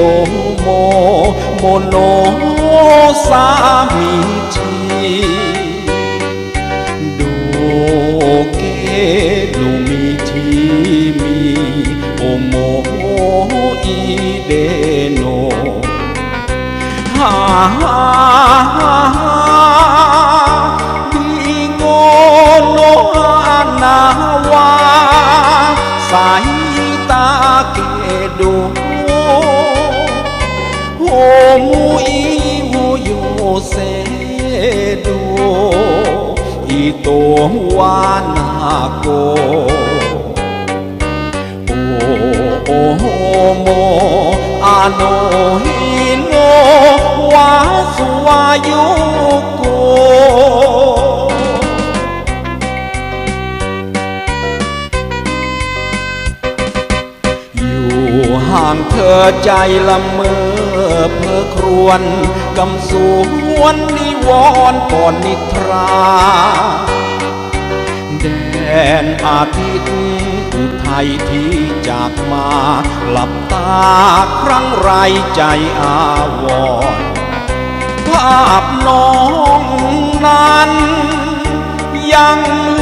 โมโมโนสามีทีดูเกลูมีทีมีโอโมอีเดโนฮ่าฮ่าฮ่าฮ่าดีโงโนฮานาวาสายตาเกดู มูอีโฮโยเซดูอีโตวานาโกโอโอโมอาโนฮิโนวาสุวายุโกอยู่ห่างเธอใจละเมอ เพอครวนกำสวนนิวรก่อนนิทราแดนอาทิตย์อุทัยที่จากมา หลับตาครั้งไรใจอาวรณ์ภาพน้องนั้น ยัง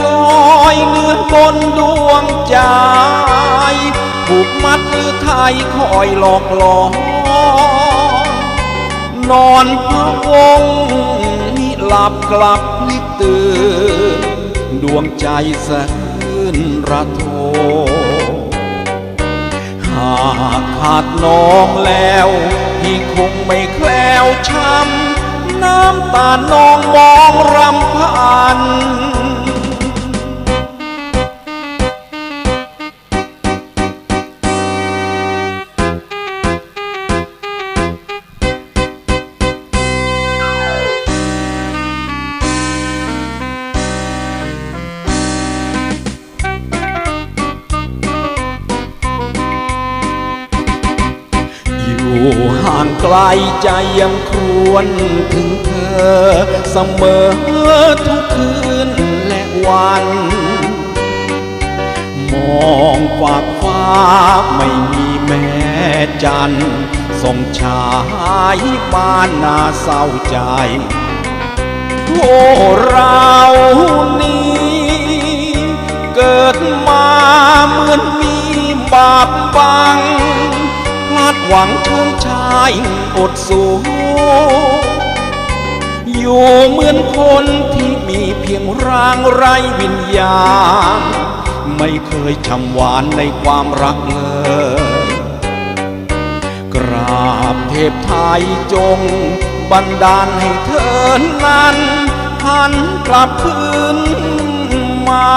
ลอยเนือบนดวงใจผูกมัดหรือไทยคอยหลอกหลอน นอนพะวงมิหลับกลับพลิกตื่น ดวงใจสะอื้นระโทหากขาดน้องแล้วพี่คงไม่แคล้วช้ำน้ำตาน้องมองรำพัน อยู่ห่างไกลใจยังครวนถึงเธอ เสมอทุกคืนและวัน มองฝากฟ้าไม่มีแม่จันทร์ส่งชายบ้านนาเศร้าใจโอ้เรานี้ เกิดมาเหมือนมีบาปบังาดหวังเชิงชายอดสูอยู่เหมือนคนที่มีเพียงร่างไร้วิญญาณ ไม่เคยช่ำหวานในความรักเลย กราบเทพไทยจง บันดาลให้เธอนั้นหันกลับคืนมา